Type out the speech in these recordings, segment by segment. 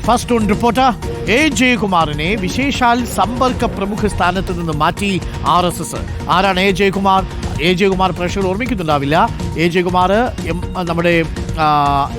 First on reporter A. ജയകുമാറിനെ വിശേഷാൽ സമ്പർക്ക പ്രമുഖ സ്ഥാനത്ത് നിന്ന് മാറ്റി ആർ എസ് എസ്. ആരാണ് എ. ജയകുമാർ? എ. ജയകുമാർ പ്രേക്ഷകർ ഓർമ്മിക്കുന്നുണ്ടാവില്ല. എ. ജയകുമാർ എം നമ്മുടെ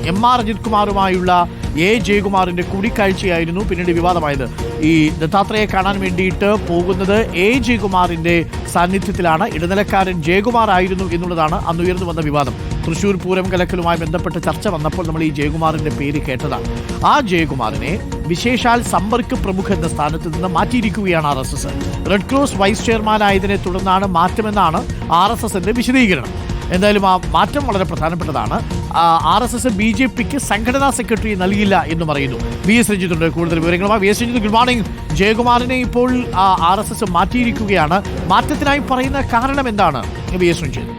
എം ആർ അജിത് കുമാറുമായുള്ള എ. ജയകുമാറിന്റെ കൂടിക്കാഴ്ചയായിരുന്നു പിന്നീട് വിവാദമായത്. ഈ ദത്താത്രേയെ കാണാൻ വേണ്ടിയിട്ട് പോകുന്നത് എ. ജയകുമാറിന്റെ സാന്നിധ്യത്തിലാണ്. ഇടനിലക്കാരൻ ജയകുമാർ ആയിരുന്നു എന്നുള്ളതാണ് അന്ന് ഉയർന്നു വന്ന വിവാദം. തൃശൂർ പൂരം കലക്കലുമായി ബന്ധപ്പെട്ട ചർച്ച വന്നപ്പോൾ നമ്മൾ ഈ ജയകുമാറിന്റെ പേര് കേട്ടതാണ്. ആ ജയകുമാറിനെ വിശേഷാൽ സമ്പർക്ക് പ്രമുഖ എന്ന സ്ഥാനത്ത് നിന്ന് മാറ്റിയിരിക്കുകയാണ് R S S red cross vice ചെയർമാനായതിനെ തുടർന്നാണ് മാറ്റമെന്നാണ് ആർ എസ് എസിന്റെ വിശദീകരണം. എന്തായാലും ആ മാറ്റം വളരെ പ്രധാനപ്പെട്ടതാണ്. R S S B J പിക്ക് സംഘടനാ സെക്രട്ടറി നൽകില്ല എന്ന് പറയുന്നു. വി എസ് രഞ്ജിത്തുണ്ട് കൂടുതൽ വിവരങ്ങളുമായി V S Ranjith good morning. ജയകുമാറിനെ ഇപ്പോൾ ആർ എസ് എസ് മാറ്റിയിരിക്കുകയാണ്. മാറ്റത്തിനായി പറയുന്ന കാരണം എന്താണ്? V S Ranjith.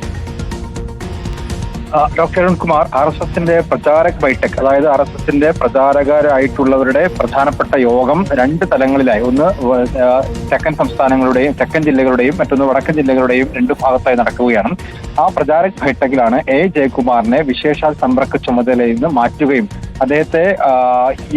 Doctor Arunkumar R S എസിന്റെ പ്രചാരക് ബൈടെക് അതായത് ആർ എസ് എസിന്റെ പ്രചാരകരായിട്ടുള്ളവരുടെ പ്രധാനപ്പെട്ട യോഗം രണ്ട് തലങ്ങളിലായി. ഒന്ന് തെക്കൻ സംസ്ഥാനങ്ങളുടെയും തെക്കൻ ജില്ലകളുടെയും മറ്റൊന്ന് വടക്കൻ ജില്ലകളുടെയും രണ്ട് ഭാഗത്തായി നടക്കുകയാണ്. ആ പ്രചാരക് ബൈഠക്കിലാണ് എ. ജയകുമാറിനെ വിശേഷാൽ സമ്പർക്ക ചുമതലയിൽ നിന്ന് മാറ്റുകയും അദ്ദേഹത്തെ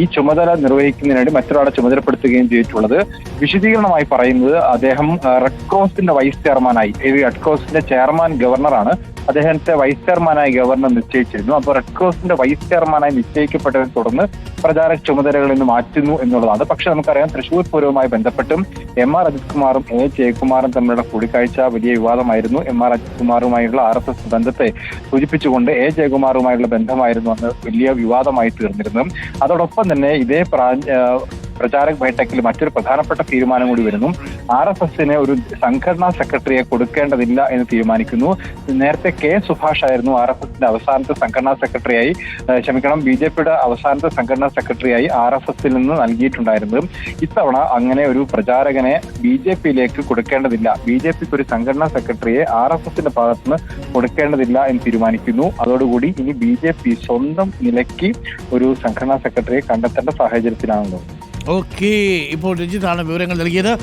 ഈ ചുമതല നിർവഹിക്കുന്നതിന് വേണ്ടി മറ്റൊരാളെ ചുമതലപ്പെടുത്തുകയും ചെയ്തിട്ടുള്ളത്. വിശദീകരണമായി പറയുന്നത് അദ്ദേഹം റെഡ് ക്രോസിന്റെ വൈസ് ചെയർമാനായി റെഡ് ക്രോസിന്റെ ചെയർമാൻ ഗവർണറാണ് അദ്ദേഹത്തെ വൈസ് ചെയർമാനായി ഗവർണർ നിശ്ചയിച്ചിരുന്നു. അപ്പോൾ റെഡ് ക്രോസിന്റെ വൈസ് ചെയർമാനായി നിശ്ചയിക്കപ്പെട്ടതിനെ തുടർന്ന് പ്രചാരക ചുമതലകളിൽ നിന്ന് മാറ്റുന്നു എന്നുള്ളതാണ്. പക്ഷെ നമുക്കറിയാം തൃശൂർ പൂരവുമായി ബന്ധപ്പെട്ടും എം ആർ അജിത് കുമാറും എ ജയകുമാറും തമ്മിലുള്ള കൂടിക്കാഴ്ച വലിയ വിവാദമായിരുന്നു. എം ആർ അജിത് കുമാറുമായുള്ള ആർ എസ് എസ് ബന്ധത്തെ സൂചിപ്പിച്ചുകൊണ്ട് എ ജയകുമാറുമായുള്ള ബന്ധമായിരുന്നു അന്ന് വലിയ വിവാദമായി തീർന്നിരുന്നു അതോടൊപ്പം തന്നെ ഇതേ പ്രാ- പ്രചാരക് ബൈഠക്കിൽ മറ്റൊരു പ്രധാനപ്പെട്ട തീരുമാനം കൂടി വരുന്നു. ആർ എസ് എസിന് ഒരു സംഘടനാ സെക്രട്ടറിയെ കൊടുക്കേണ്ടതില്ല എന്ന് തീരുമാനിക്കുന്നു. നേരത്തെ കെ സുഭാഷ് ആയിരുന്നു ആർ എസ് എസിന്റെ അവസാനത്തെ സംഘടനാ സെക്രട്ടറിയായി. ക്ഷമിക്കണം ബി ജെ പിയുടെ അവസാനത്തെ സംഘടനാ സെക്രട്ടറിയായി ആർ എസ് എസിൽ നിന്ന് നൽകിയിട്ടുണ്ടായിരുന്നത്. ഇത്തവണ അങ്ങനെ ഒരു പ്രചാരകനെ ബി ജെ പിയിലേക്ക് കൊടുക്കേണ്ടതില്ല. ബി ജെ പിക്ക് ഒരു സംഘടനാ സെക്രട്ടറിയെ ആർ എസ് എസിന്റെ ഭാഗത്തുനിന്ന് കൊടുക്കേണ്ടതില്ല എന്ന് തീരുമാനിക്കുന്നു. അതോടുകൂടി ഇനി ബി ജെ പി സ്വന്തം നിലയ്ക്ക് ഒരു സംഘടനാ സെക്രട്ടറിയെ കണ്ടെത്തേണ്ട സാഹചര്യത്തിലാണുള്ളത്. ഓക്കെ ഇപ്പോൾ രഞ്ജിത്താണ് വിവരങ്ങൾ നൽകിയത്.